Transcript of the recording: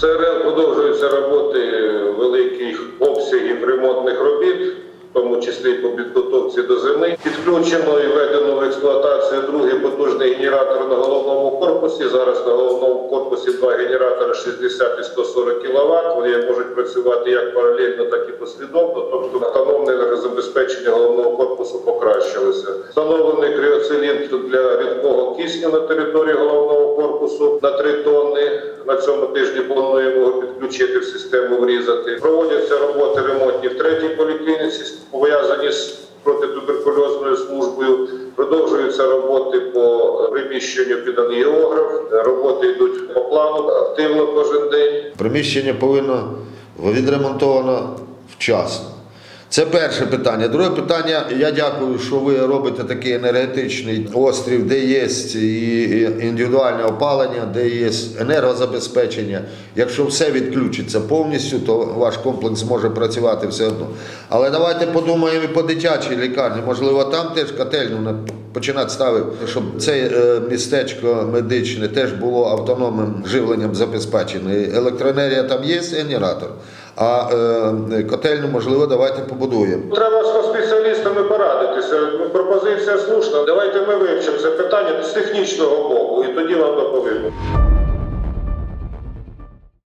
ЦРЛ продовжуються роботи великих обсягів ремонтних робіт, в тому числі по підготовці до зими. Підключено і введено в експлуатацію другий генератор на головному корпусі. Зараз на головному корпусі два генератори 60 і 140 кВт. Вони можуть працювати як паралельно, так і послідовно. Тобто автономне енергозабезпечення головного корпусу покращилося. Встановлений кріоциліндр для рідкого кисню на території головного корпусу на 3 тонни. На цьому тижні плануємо його підключити в систему врізати. Проводяться роботи ремонтні в третій поліклініці, пов'язані з протитуберкульозною службою. Продовжуються роботи по приміщенню під ангіограф. Роботи йдуть по плану активно кожен день. Приміщення повинно відремонтовано вчасно. Це перше питання. Друге питання. Я дякую, що ви робите такий енергетичний острів, де є і індивідуальне опалення, де є енергозабезпечення. Якщо все відключиться повністю, то ваш комплекс може працювати все одно. Але давайте подумаємо і по дитячій лікарні. Можливо, там теж котельну починати ставити, щоб це е, містечко медичне теж було автономним живленням забезпечене. Електроенергія там є, генератор. А е, котельну, можливо, давайте побудуємо. Треба з спеціалістами порадитися. Пропозиція слушна. Давайте ми вивчимо це питання з технічного боку, і тоді вам доповімо.